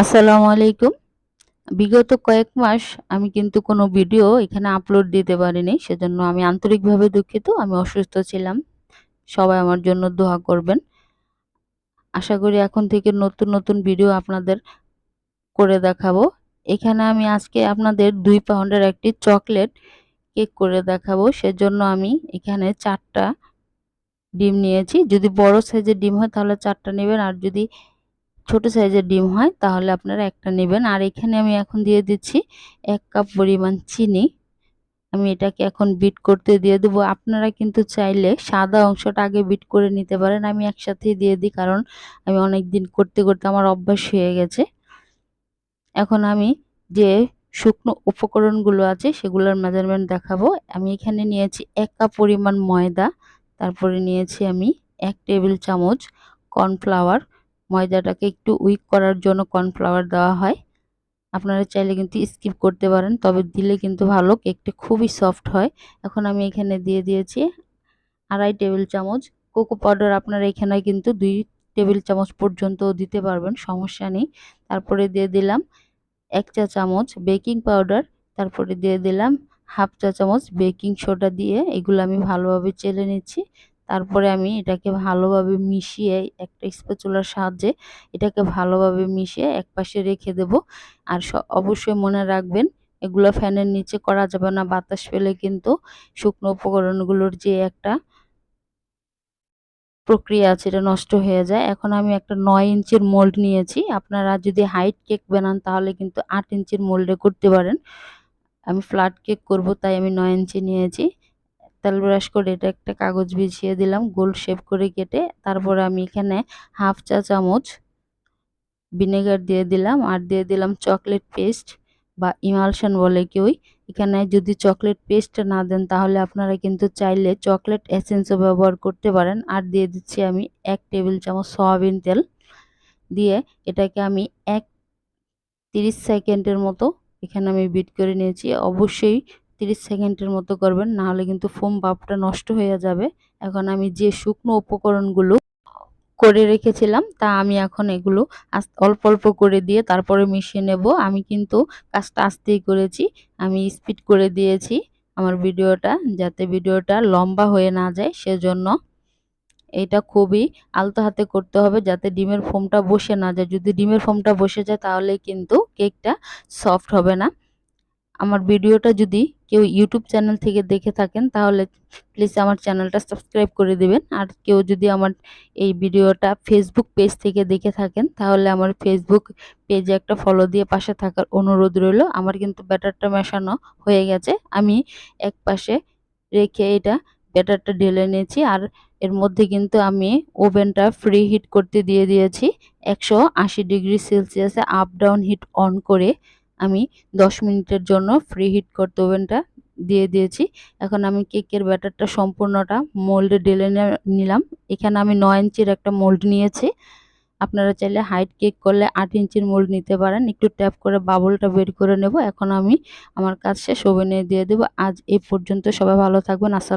আসসালামু আলাইকুম। বিগত কয়েক মাস আমি কিন্তু কোনো ভিডিও এখানে আপলোড দিতে পারিনি, সেজন্য আমি আন্তরিকভাবে দুঃখিত, আমি অসুস্থ ছিলাম। সবাই আমার জন্য দোয়া করবেন। আশা করি এখন থেকে নতুন নতুন ভিডিও আপনাদের করে দেখাবো। এখানে আমি আজকে আপনাদের দুই পাউন্ডের একটি চকলেট কেক করে দেখাবো, সেজন্য আমি এখানে চারটা ডিম নিয়েছি। যদি বড় সাইজের ডিম হয় তাহলে চারটা নেবেন, আর যদি ছোট সাইজের ডিম হয়, তাহলে আপনারা একটা নেবেন। আর এখানে আমি এখন দিয়ে দিচ্ছি এক কাপ পরিমাণ চিনি। আমি এটাকে এখন বিট করতে দিয়ে দেবো। আপনারা কিন্তু চাইলে সাদা অংশটা আগে বিট করে নিতে পারেন। আমি একসাথেই দিয়ে দিই, কারণ আমি অনেক দিন করতে করতে আমার অভ্যাস হয়ে গেছে। এখন আমি যে শুকনো উপকরণগুলো আছে, সেগুলোর মেজারমেন্ট দেখাবো। আমি এখানে নিয়েছি এক কাপ পরিমাণ ময়দা। তারপরে নিয়েছি আমি এক টেবিল চামচ কর্নফ্লাওয়ার ময়দাটাকে একটু উইক করার জন্য কর্নফ্লাওয়ার দেওয়া হয়। আপনারা চাইলে কিন্তু স্কিপ করতে পারেন, তবে দিলে কিন্তু ভালো কেকটা খুবই সফট হয়। এখন আমি এখানে দিয়ে দিয়েছি আড়াই টেবিল চামচ। কোকো পাউডার আপনারা এখানে কিন্তু দুই টেবিল চামচ পর্যন্ত দিতে পারবেন, সমস্যা নেই। তারপরে দিয়ে দিলাম এক চা চামচ বেকিং পাউডার তারপরে দিয়ে দিলাম হাফ চা চামচ বেকিং সোডা দিয়ে। এগুলো আমি ভালোভাবে চেলে নিচ্ছি। তারপরে আমি এটাকে ভালোভাবে মিশিয়ে একটা স্পেচুলার সাহায্যে এটাকে ভালোভাবে মিশিয়ে এক পাশে রেখে দেব। আর অবশ্যই মনে রাখবেন, এগুলো ফ্যানের নিচে করা যাবে না, বাতাস পেলে কিন্তু শুকনো উপকরণগুলোর যে একটা প্রক্রিয়া আছে এটা নষ্ট হয়ে যায়। এখন আমি একটা নয় ইঞ্চির মোল্ড নিয়েছি। আপনারা যদি হাইট কেক বানান তাহলে কিন্তু আট ইঞ্চির মোল্ডে করতে পারেন। আমি ফ্ল্যাট কেক করব তাই আমি নয় ইঞ্চি নিয়েছি। তেল ব্রাশ করে এটা একটা কাগজ বিছিয়ে দিলাম, গোল শেপ করে কেটে তারপরে আমি এখানে হাফ চা চামচ ভিনেগার দিয়ে দিলাম আর দিয়ে দিলাম চকলেট পেস্ট বা ইমালশন বলে কেউই। এখানে যদি চকলেট পেস্ট না দেন তাহলে আপনারা কিন্তু চাইলে চকলেট এসেন্সও ব্যবহার করতে পারেন। আর দিয়ে দিচ্ছি আমি এক টেবিল চামচ সয়াবিন তেল। দিয়ে এটাকে আমি এক তিরিশ সেকেন্ডের মতো এখানে আমি বিট করে নিয়েছি। অবশ্যই তিরিশ সেকেন্ডের মতো করবেন, নাহলে কিন্তু ফোম বাপটা নষ্ট হয়ে যাবে। এখন আমি যে শুকনো উপকরণগুলো করে রেখেছিলাম, তা আমি এখন এগুলো অল্প অল্প করে দিয়ে তারপরে মিশিয়ে নেব। আমি কিন্তু কাজটা আস্তেই করেছি, আমি স্পিড করে দিয়েছি আমার ভিডিওটা, যাতে ভিডিওটা লম্বা হয়ে না যায়। সেজন্য এটা খুবই আলতো হাতে করতে হবে, যাতে ডিমের ফোমটা বসে না যায়। যদি ডিমের ফোমটা বসে যায়, তাহলে কিন্তু কেকটা সফট হবে না। আমার ভিডিওটা যদি কেউ ইউটিউব চ্যানেল থেকে দেখে থাকেন, তাহলে প্লিজ আমার চ্যানেলটা সাবস্ক্রাইব করে দেবেন। আর কেউ যদি আমার এই ভিডিওটা ফেসবুক পেজ থেকে দেখে থাকেন, তাহলে আমার ফেসবুক পেজে একটা ফলো দিয়ে পাশে থাকার অনুরোধ রইল। আমার কিন্তু ব্যাটারটা মেশানো হয়ে গেছে। আমি এক পাশে রেখে এটা ব্যাটারটা ঢেলে নিয়েছি। আর এর মধ্যে কিন্তু আমি ওভেনটা ফ্রি হিট করতে দিয়ে দিয়েছি। একশো আশি ডিগ্রি সেলসিয়াসে আপ ডাউন হিট অন করে আমি 10 মিনিটের জন্য ফ্রি হিট করতে ওভেনটা দিয়ে দিয়েছি। এখন আমি কেকের ব্যাটারটা সম্পূর্ণটা মোল্ডে ঢেলে নিলাম। এখানে আমি নয় ইঞ্চির একটা মোল্ড নিয়েছি। আপনারা চাইলে হাইট কেক করলে আট ইঞ্চির মোল্ড নিতে পারেন। একটু ট্যাপ করে বাবলটা বের করে নেব। এখন আমি আমার কাজ শেষ, ওভেনে দিয়ে দেবো। আজ এই পর্যন্ত সবাই ভালো থাকবেন। আসসালাম